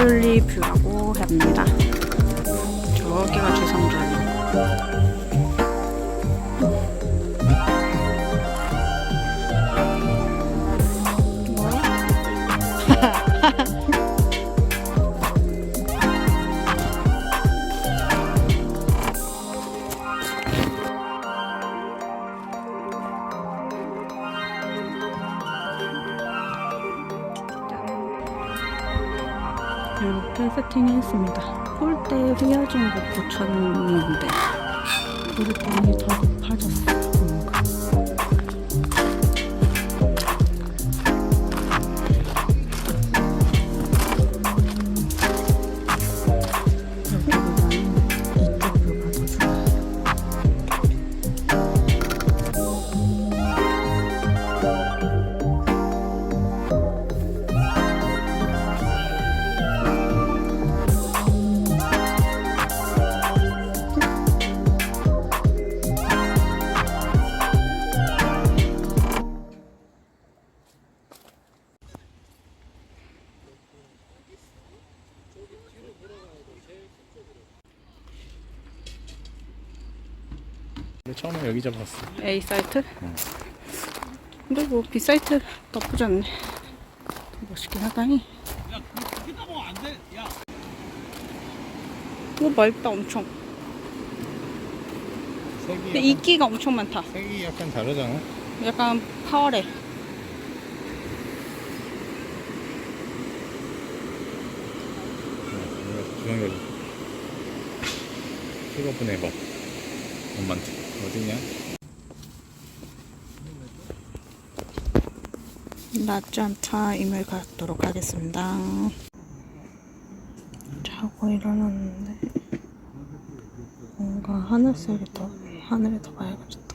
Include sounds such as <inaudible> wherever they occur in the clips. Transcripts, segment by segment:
톰브루입니다. 주성절리 뷰라고 합니다. 세팅했습니다. 폴대 휘어진 거 고쳤는데 그랬더니 더 높아졌어 여기 잡았어. A 사이트? 근데 뭐 B 사이트 나쁘지 않네. 멋있긴 하다니. 이거 맑다 엄청. 색이 근데 약간, 이끼가 엄청 많다. 색이 약간 다르잖아. 약간 파워래. 주성결 이거 보내봐. 엄마한테 어디냐? 낮잠 타임을 갖도록 하겠습니다. 자고 일어났는데 뭔가 하늘색이 더 하늘이 더 밝아졌다.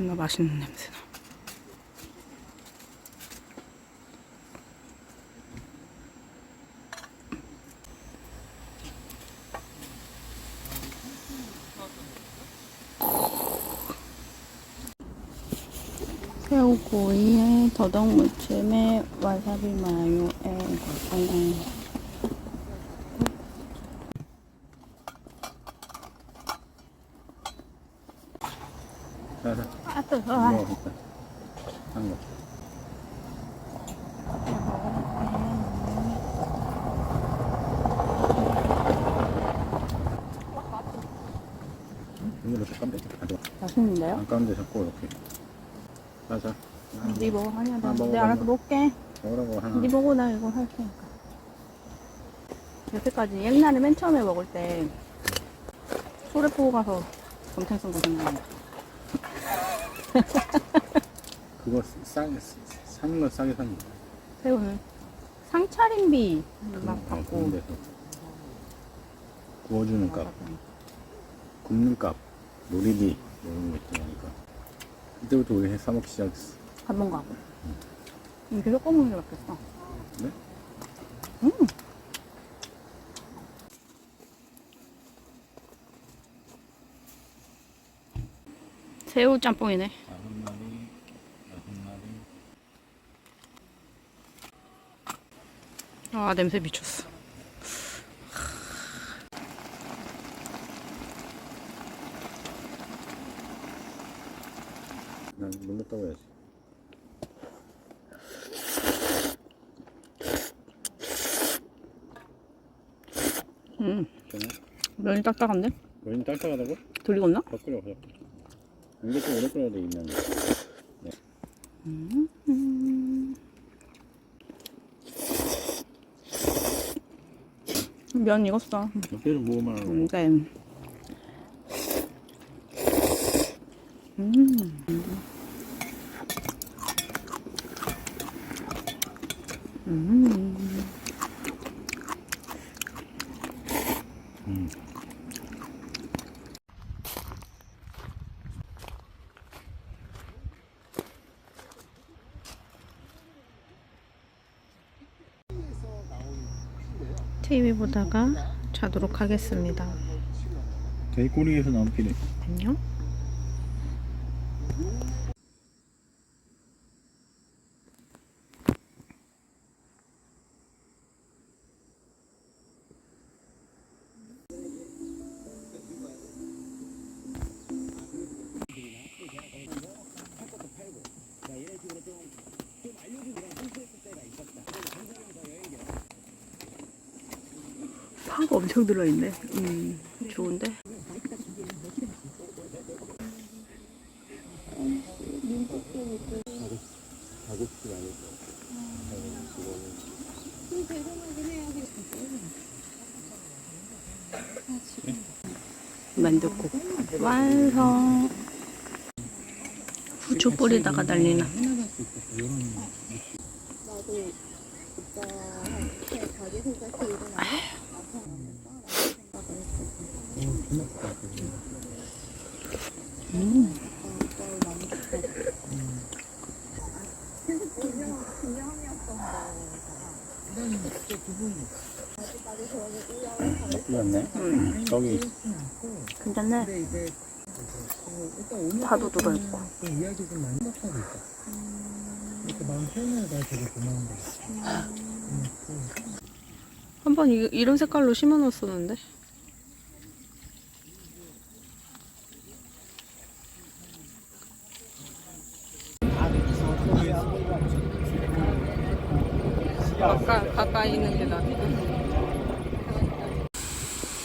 겁나 맛있는 냄새나. 새우구이에 더덕무침에 와사비 마요에 뜨거 워. 뭐 일단 한 거. 이걸로 잠깐 대 가져와. 맛있는데요? 안 가운데 잡고 이렇게. 자자. 네 먹어 하냐? 아, 먹어, 내가 알아서 먹어. 먹게. 먹으라고 하나. 네 먹고 나 이거 할 테니까. 여태까지 옛날에 맨 처음에 먹을 때 소래 보고 가서 쓴거 생각난다. <laughs> 그거 싸게 사는 거 싸게 사는 거. 새우는 상차림비 막 어, 받고 데서 구워주는 값, 굽는 값, 뭐 이런 거 있더라니까. 그때부터 우리 사 먹기 시작했어. 한번 가고. 음, 계속 꺼먹는 게 맞겠어. 네? 음. 새우 짬뽕이네. 아 냄새 미쳤어. 난 놀랬다고 해야지. 음 괜찮아? 면이 딱딱한데? 여긴 딱딱하다고? 더 끓여, 더. 이게 좀 오래 끓여야 돼, 있는. 면 익었어. 옆에는 뭐만 하고. 근데 음. 음. 음. TV 보다가 자도록 하겠습니다. 저희 꼬리에서 나온 피네. 안녕. 엄청 들어있네. 음, 좋은데? 만둣국 완성. 후추 뿌리다가 난리나. 나쁘지 저기 괜찮네. 파도 들어있고. 이야기 좀 많이 못하고 있다. 이렇게 마음 표현을 다 되게 고마운 거 같아. 한번 이, 이런 색깔로 심어놨었는데. 가까, 가까이 있는 게 낫다.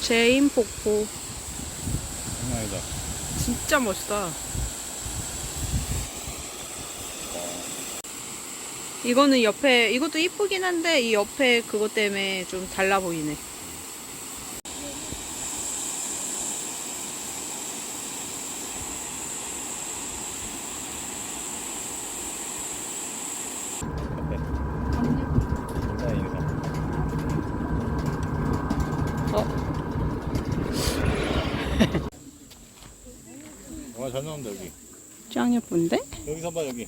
제인 폭포. 장난이다. 진짜 멋있다. 이거는 옆에, 이것도 이쁘긴 한데, 이 옆에 그것 때문에 좀 달라 보이네. 잘 나온다, 여기. 짱 예쁜데? 여기 서 봐, 여기.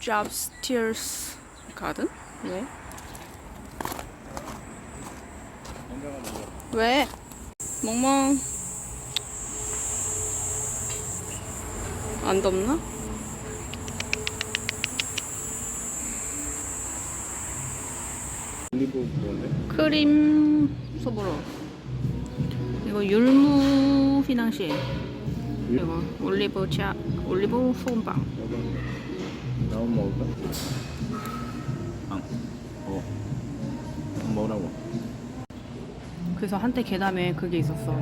Jobstairs 가든? 왜? 왜? 멍멍 안 덥나? 크림 소보로 이거 율무 휘낭시에 이거 올리브 차 올리브 소금빵 나온 먹을까? 안 먹으라고. 그래서 한때 괴담에 그게 있었어.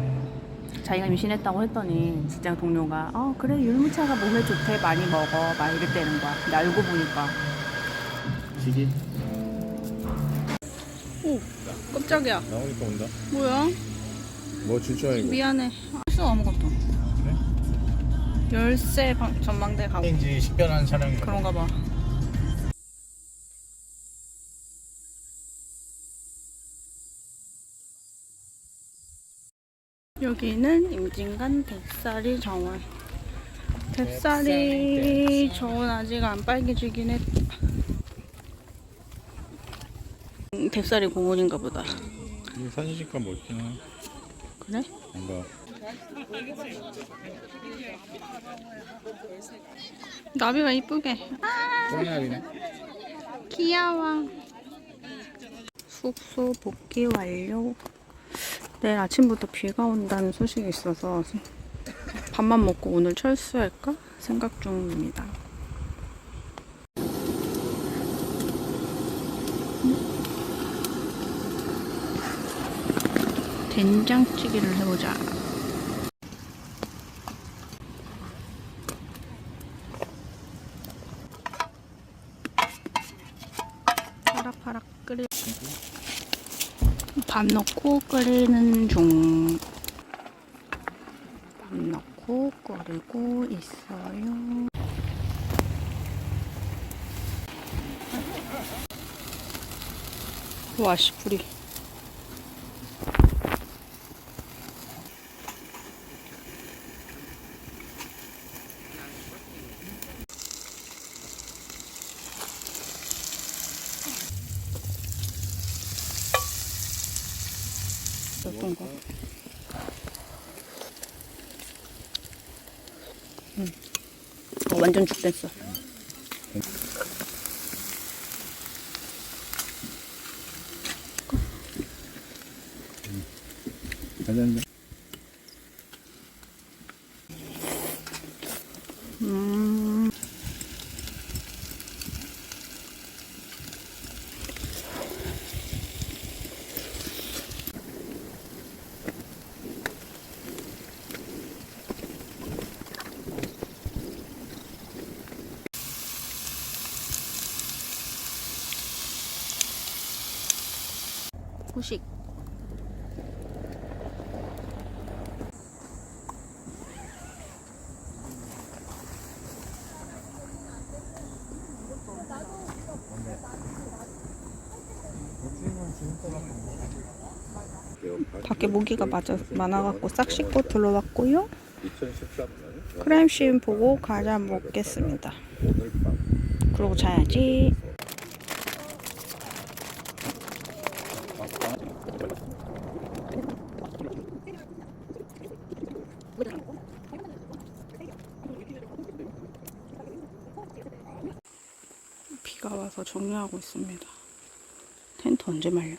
자기가 임신했다고 했더니 직장 동료가 어 그래 율무차가 몸에 좋대 많이 먹어 막 이랬다는 거야. 근데 알고 보니까 시기? 오 깜짝이야. 나오니까 온다. 뭐야? 뭐 줄줄 알고. 미안해. 할수 아무것도. 그래? 열쇠 방, 전망대 가고 왠지 식별하는 차량이 그런가 봐. 여기는 임진간 뎁사리 정원. 뎁사리 정원 아직 안 빨개지긴 했다. 음, 뎁사리 공원인가 보다. 이 사진 찍까 멋있긴 해. 그래? 뭔가. 나비가 이쁘게. 쫑나비네. 귀여워. 숙소 복귀 완료. 내일 아침부터 비가 온다는 소식이 있어서 밥만 먹고 오늘 철수할까 생각 중입니다. 된장찌개를 해보자. 밥 넣고 끓이는 중. 밥 넣고 끓이고 있어요. 와씨 불이. 어떤 거? 응. 어, 완전 죽됐어. 짜잔. 음. 후식 밖에 모기가 맞아, 많아갖고 싹 씻고 들어왔고요. 2013년 크라임씬 보고 과자 먹겠습니다. 그러고 자야지. 와서 정리하고 있습니다. 텐트 언제 말려?